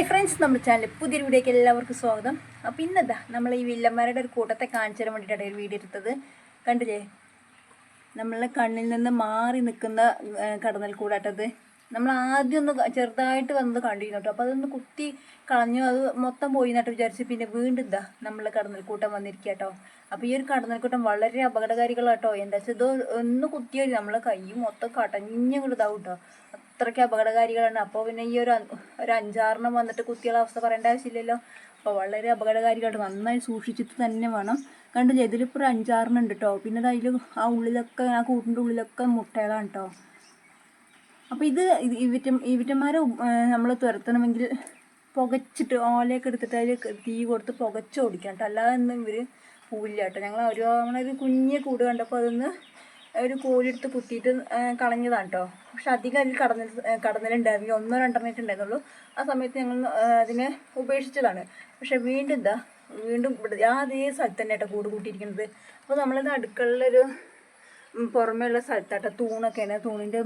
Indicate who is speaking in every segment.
Speaker 1: Hi friends നമ്മുടെ channel പുതിയ വീഡിയോയ്ക്ക് എല്ലാവർക്കും സ്വാഗതം. അപ്പോൾ ഇന്നെന്താ നമ്മൾ ഈ വില്ലന്മാരുടെ ഒരു കൂട്ടത്തെ കാണിച്ചു തരാൻ വേണ്ടിയിട്ടാണ് ഒരു വീഡിയോ എടുത്തത്. കണ്ടില്ലേ? നമ്മളെ കണ്ണിൽ നിന്ന് മാറി നിൽക്കുന്ന കടന്നൽ കൂടാട്ടത്. നമ്മൾ ആദ്യം ഒന്ന് ചെറുതായിട്ട് വന്നത് കണ്ടിരുന്നു കേട്ടോ. അപ്പോൾ അതൊന്ന് കുത്തി കളഞ്ഞു. അത് മൊത്തം പോയി എന്നിട്ട് വിചാരിച്ച് പിന്നെ വീണ്ടും ഇതാ നമ്മൾ കടന്നൽക്കൂട്ടം വന്നിരിക്കുക കേട്ടോ അപ്പോൾ ഈ ഒരു കടന്നൽക്കൂട്ടം വളരെ അപകടകാരികളാട്ടോ എന്താ വെച്ചാൽ ഇത് ഒന്ന് കുത്തിയാൽ നമ്മളെ കൈ മൊത്തം കടഞ്ഞങ്ങോട്ട് ഇതാവും കേട്ടോ അത്രയ്ക്ക് അപകടകാരികളാണ്. അപ്പോൾ പിന്നെ ഈ ഒരു ഒരു അഞ്ചാറെണ്ണം വന്നിട്ട് കുത്തിയുള്ള അവസ്ഥ പറയേണ്ട ആവശ്യമില്ലല്ലോ. അപ്പോൾ വളരെ അപകടകാരികളായിട്ട് നന്നായി സൂക്ഷിച്ചിട്ട് തന്നെ വേണം. കണ്ടില്ലേ ഇതിലിപ്പോൾ ഒരു അഞ്ചാറെണ്ണം ഉണ്ട് കേട്ടോ പിന്നെ അതിൽ ആ ഉള്ളിലൊക്കെ ആ കൂട്ടിന്റെ ഉള്ളിലൊക്കെ മുട്ടകളാണ് കേട്ടോ അപ്പോൾ ഇത് ഈ വിറ്റം ഈ നമ്മൾ തുരത്തണമെങ്കിൽ പുകച്ചിട്ട് ഓലയൊക്കെ എടുത്തിട്ട് അതിൽ തീ കൊടുത്ത് പുകച്ച് ഓടിക്കണം കേട്ടോ. അല്ലാതെ ഒന്നും ഇവർ പോവില്ല കേട്ടോ. ഞങ്ങൾ ഒരു നമ്മളൊരു കുഞ്ഞ് കൂട് കണ്ടപ്പോൾ അതൊന്ന് ഒരു കോലെടുത്ത് കുത്തിയിട്ട് കളഞ്ഞതാണ് കേട്ടോ. പക്ഷെ അധികം അതിൽ കടന്നിൽ കടന്നലുണ്ടായിരുന്നു ഒന്നോ രണ്ടെണ്ണമായിട്ട് ഉണ്ടായിരുന്നുള്ളൂ. ആ സമയത്ത് ഞങ്ങൾ അതിനെ ഉപേക്ഷിച്ചതാണ്. പക്ഷെ വീണ്ടും എന്താ? വീണ്ടും ആ അതേ സ്ഥലത്ത് തന്നെ കേട്ടോ കൂട് കൂട്ടിയിരിക്കുന്നത്. അപ്പോൾ നമ്മളിത് അടുക്കളയിലൊരു പുറമേയുള്ള സ്ഥലത്താട്ടോ. തൂണൊക്കെയാണ്. തൂണിന്റെ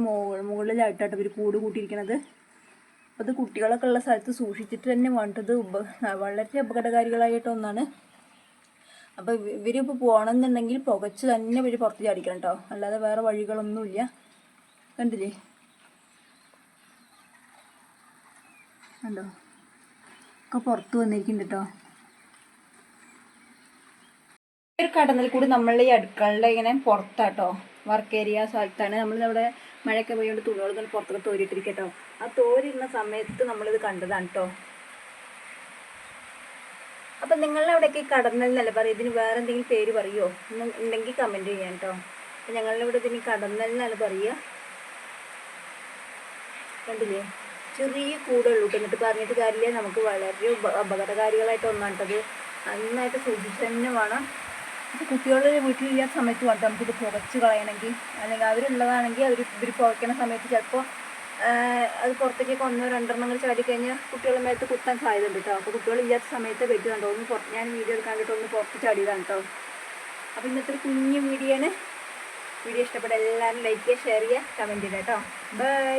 Speaker 1: മുകളിലായിട്ടാട്ടോ ഇവർ കൂട് കൂട്ടിയിരിക്കുന്നത് അത് കുട്ടികളൊക്കെ ഉള്ള സ്ഥലത്ത് സൂക്ഷിച്ചിട്ട് തന്നെ വേണ്ടത് ഉപ വളരെ അപകടകാരികളായിട്ട് ഒന്നാണ്. അപ്പോൾ ഇവരിപ്പോൾ പോകണമെന്നുണ്ടെങ്കിൽ പുകച്ച് തന്നെ ഇവർ പുറത്ത് ചാടിക്കണം കേട്ടോ അല്ലാതെ വേറെ വഴികളൊന്നുമില്ല. കണ്ടില്ലേ? കണ്ടോ? ഒക്കെ പുറത്ത് വന്നിരിക്കുന്നുണ്ട് കേട്ടോ ഒരു കടന്നിൽ കൂടി നമ്മൾ ഈ അടുക്കളയുടെ ഇങ്ങനെ പുറത്താട്ടോ. വർക്ക് ഏരിയ സ്ഥലത്താണ്. നമ്മൾ ഇവിടെ മഴയൊക്കെ പോയോണ്ട് തുണികൾ ഇങ്ങനെ പുറത്തൊക്കെ തോരിയിട്ടിരിക്കട്ടോ. ആ തോരിടുന്ന സമയത്ത് നമ്മളിത് കണ്ടതാണ് കേട്ടോ അപ്പം നിങ്ങളുടെ അവിടെയൊക്കെ ഈ കടന്നൽ എന്നല്ല പറയും ഇതിന് വേറെ എന്തെങ്കിലും പേര് പറയുമോ ഉണ്ടെങ്കിൽ കമന്റ് ചെയ്യാം കേട്ടോ അപ്പം ഞങ്ങളുടെ ഇവിടെ ഇതിന് കടന്നൽ എന്നല്ല പറയുക. കണ്ടില്ലേ? ചെറിയ കൂടുള്ളൂ എന്നിട്ട് പറഞ്ഞിട്ട് കാര്യമില്ല. നമുക്ക് വളരെ ഉപ- അപകടകാരികളായിട്ട് ഒന്നാണ്ടത് നന്നായിട്ട് സൂചിച്ചു തന്നെ വേണം. അപ്പോൾ കുട്ടികൾ വീട്ടിലില്ലാത്ത സമയത്ത് വേണ്ട നമുക്കിത് പുകച്ച് കളയണമെങ്കിൽ അല്ലെങ്കിൽ അവരുള്ളതാണെങ്കിൽ അവർ ഇവർ പുകയ്ക്കണ സമയത്ത് ചിലപ്പോൾ അത് പുറത്തേക്കൊക്കെ ഒന്നോ രണ്ടെണ്ണങ്ങൾ ചാടി കഴിഞ്ഞാൽ കുട്ടികളുടെ മേത്ത് കുത്താൻ സാധ്യത ഉണ്ട് കേട്ടോ അപ്പോൾ കുട്ടികളില്ലാത്ത സമയത്ത് വെച്ച് കണ്ടോ? ഒന്ന് പുറത്ത് ഞാൻ വീഡിയോ എടുക്കാൻ കേട്ടോ ഒന്ന് പുറത്ത് ചാടിയതാണ് കേട്ടോ അപ്പോൾ ഇന്നത്തെ ഒരു കുഞ്ഞു വീഡിയോ ആണ് വീഡിയോ ഇഷ്ടപ്പെട്ട എല്ലാവരും ലൈക്ക് ചെയ്യുക ഷെയർ ചെയ്യുക കമന്റ് ചെയ്യുക കേട്ടോ ബൈ